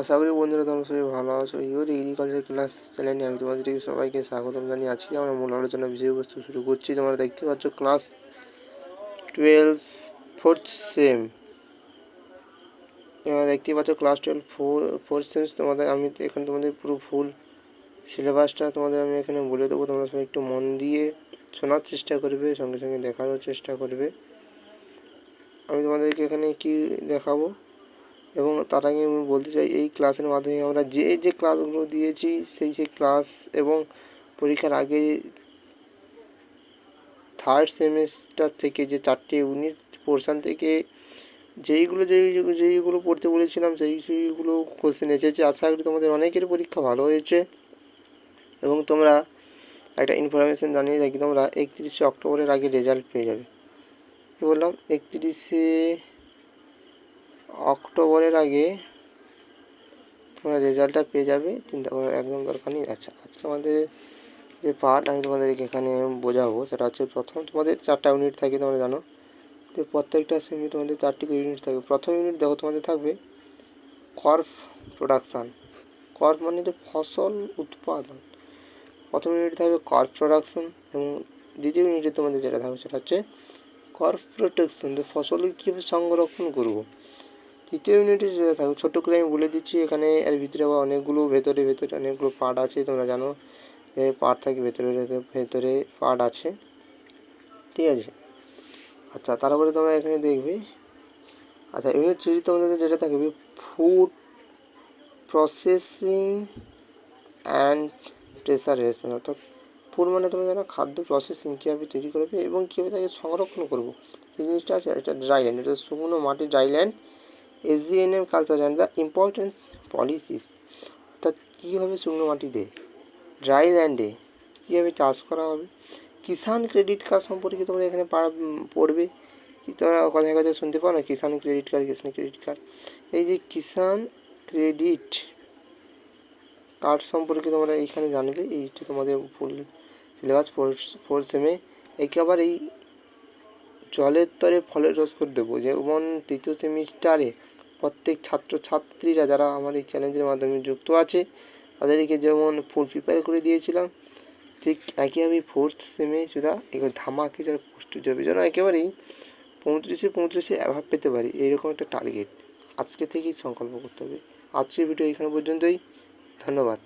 আশা করি বন্ধুরা তোমরা সবাই ভালো আছো। ইউর এগ্রিকালচার ক্লাস চ্যানেলে আমি তোমাদেরকে সবাইকে স্বাগতম জানিয়ে আজকে আমরা মূল আলোচনা বিষয়বস্তু শুরু করছি। তোমরা দেখতে পাচ্ছ ক্লাস টুয়েলভ ফোর্থ সেম তোমরা দেখতে পাচ্ছ class twelve four fourth sem তোমাদের আমি এখানে তোমাদের পুরো ফুল সিলেবাসটা তোমাদের আমি এখানে বলে দেবো। তোমরা সবাই একটু মন দিয়ে শোনার চেষ্টা করবে, সঙ্গে সঙ্গে দেখারও চেষ্টা করবে। আমি তোমাদেরকে এখানে কি দেখাবো? এবং তার আগে আমি বলতে চাই, এই ক্লাসের মাধ্যমে আমরা যে যে ক্লাসগুলো দিয়েছি, সেই সেই ক্লাস এবং পরীক্ষার আগে থার্ড সেমিস্টার থেকে যে চারটে ইউনিট পোর্শান থেকে যেইগুলো যেই যেইগুলো পড়তে বলেছিলাম, সেই সেইগুলো কোশ্চেন এসেছে। আশা করি তোমাদের অনেকের পরীক্ষা ভালো হয়েছে এবং তোমরা একটা ইনফরমেশান জানিয়ে থাকি তোমরা একত্রিশে অক্টোবরের আগে রেজাল্ট পেয়ে যাবে। কী বললাম? একত্রিশে অক্টোবরের আগে তোমরা রেজাল্টটা পেয়ে যাবে, চিন্তা করার একদম দরকার নেই। আচ্ছা আজকে আমাদের যে পার্ট আমি তোমাদেরকে এখানে বোঝাবো, সেটা হচ্ছে প্রথম তোমাদের চারটা ইউনিট থাকে তোমরা জানো। তো প্রত্যেকটা সেমি তোমাদের চারটি ইউনিট থাকবে প্রথম ইউনিট দেখো তোমাদের থাকবে কর্ফ প্রোডাকশান। কর্ফ মানে যে ফসল উৎপাদন। প্রথম ইউনিট থাকবে কর্ফ প্রোডাকশন এবং দ্বিতীয় ইউনিটে তোমাদের যেটা থাকবে সেটা হচ্ছে কর্ফ প্রোটেকশন। যে ফসলকে কীভাবে সংরক্ষণ করব? তৃতীয় ইউনিটে যেটা থাকবে ছোট্ট করে আমি বলে দিচ্ছি, এখানে এর ভিতরে আবার অনেকগুলো ভেতরে ভেতরে অনেকগুলো পার্ট আছে, তোমরা জানো। যে পার্ট থাকে ভেতরে ভেতরে পার্ট আছে। ঠিক আছে? আচ্ছা তারপরে তোমরা এখানে দেখবে আচ্ছা ইউনিট থ্রি তোমাদের যেটা থাকবে food processing and pressure preservation অর্থাৎ ফুড মানে তোমরা জানো, খাদ্য প্রসেসিং কীভাবে তৈরি করবে এবং কীভাবে তাকে সংরক্ষণ করব। এই জিনিসটা আছে এটা ড্রাই ল্যান্ড এটা শুকনো মাটি dry land SGNM culture and the importance policies অর্থাৎ কীভাবে শুকনো মাটিতে ড্রাই ল্যান্ডে কীভাবে চাষ করা হবে? কিষাণ ক্রেডিট কার্ড সম্পর্কে তোমরা এখানে পড়বে। কি তোমরা কথায় কথায় শুনতে পাও না Kisan credit card Kisan credit card এই যে কিষাণ ক্রেডিট কার্ড সম্পর্কে তোমরা এইখানে জানবে, এই হচ্ছে তোমাদের ফুল সিলেবাস ফোর ফোর সেমে একেবারে এই জলের তরে ফলের রস করে দেবো যেমন তৃতীয় সেমিস্টারে প্রত্যেক ছাত্র ছাত্রীরা যারা আমাদের চ্যালেঞ্জের মাধ্যমে যুক্ত আছে, তাদেরকে যেমন ফুল প্রিপেয়ার করে দিয়েছিলাম, ঠিক একই আমি ফোর্থ সেমে সুদা এবার ধামাকে যারা পুষ্টি যাবে যেন একেবারেই পঁয়ত্রিশে পঁয়ত্রিশে অ্যাভাব পেতে পারি এইরকম একটা টার্গেট আজকে থেকেই সংকল্প করতে হবে। আজকের ভিডিও এখানে পর্যন্তই। ধন্যবাদ।